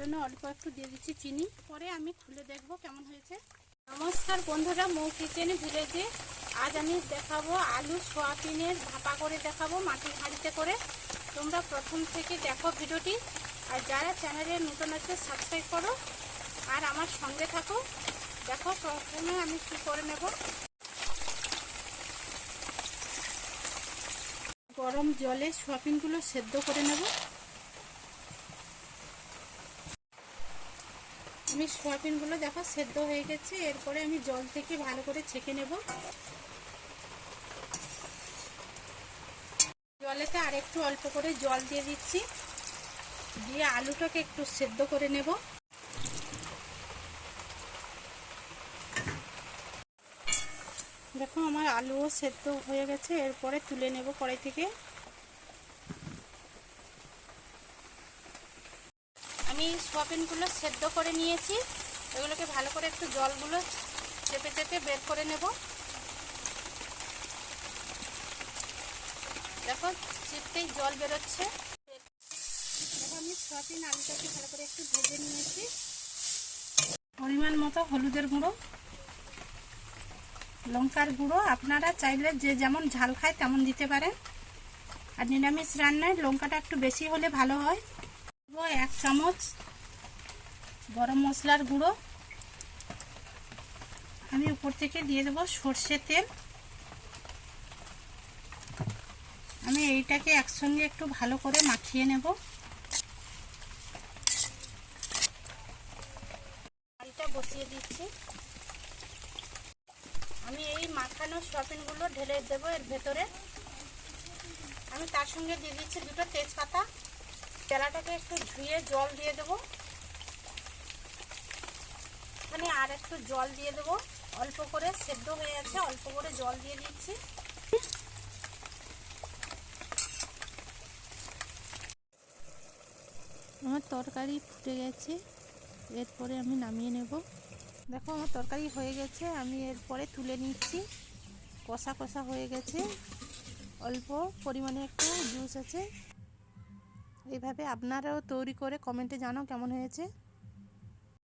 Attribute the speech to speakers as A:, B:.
A: জন্য অল্প একটু দিয়ে দিচ্ছি চিনি। পরে আমি খুলে দেখব কেমন হয়েছে। নমস্কার বন্ধুরা, মৌ কিচেনে ভিলেজে। আজ আমি দেখাবো আলু সোয়াবিনের ভাপা করে দেখাবো মাটির হাঁড়িতে করে। তোমরা প্রথম থেকে দেখো ভিডিওটি। আর যারা চ্যানেলে নতুন আছে, সাবস্ক্রাইব করো। আর আমার সঙ্গে থাকো। দেখো প্রথমে আমি কি করে নেব। গরম জলে সোয়াবিনগুলো সেদ্ধ করে নেব। আমি সোয়াবিনগুলো দেখো, সেদ্ধ হয়ে গেছে। এরপরে আমি জল থেকে ভালো করে ছেঁকে নেব। জলেতে আর একটু অল্প করে জল দিয়ে দিচ্ছি। দিয়ে আলুটাকে একটু সেদ্ধ করে নেব। দেখো, আমার আলুও সেদ্ধ হয়ে গেছে। এরপরে তুলে নেব কড়াই থেকে। আমি সোয়াবিনগুলো সেদ্ধ করে নিয়েছি। এগুলোকে ভালো করে একটু জলগুলো চেপে চেপে বের করে নেব। দেখো, চিপতেই জল বেরোচ্ছে। দেখো, আমি সোয়াবিন আলুটাকে ভালো করে একটু ভেজে নিয়েছি। পরিমাণ মতো হলুদের গুঁড়ো, লঙ্কার গুঁড়ো। আপনারা চাইলে যে যেমন ঝাল খায় তেমন দিতে পারেন। আর নিরামিষ রান্নায় লঙ্কাটা একটু বেশি হলে ভালো হয়। এক চামচ গরম মশলার গুঁড়ো। আমি উপর থেকে দিয়ে দেবো সর্ষে তেল। আমি এইটাকে একসঙ্গে একটু ভালো করে মাখিয়ে নেব। এটা বসিয়ে দিচ্ছি। আমি এই মাখানো সয়াবিনগুলো ঢেলে দেবো এর ভেতরে। আমি তার সঙ্গে দিয়ে দিচ্ছি দুটো তেজপাতা। তেলাটাকে একটু ধুয়ে জল দিয়ে দেবো। এখানে আর একটু জল দিয়ে দেবো। অল্প করে, সেদ্ধ হয়ে আছে অল্প করে জল দিয়ে দিচ্ছি। আমার তরকারি ফুটে গেছে, এরপরে আমি নামিয়ে নেব। দেখো, আমার তরকারি হয়ে গেছে, আমি এরপরে তুলে নিচ্ছি। কষা কষা হয়ে গেছে, অল্প পরিমাণে একটু জুস আছে। এইভাবে আপনারাও তৈরি করে কমেন্টে জানাও কেমন হয়েছে।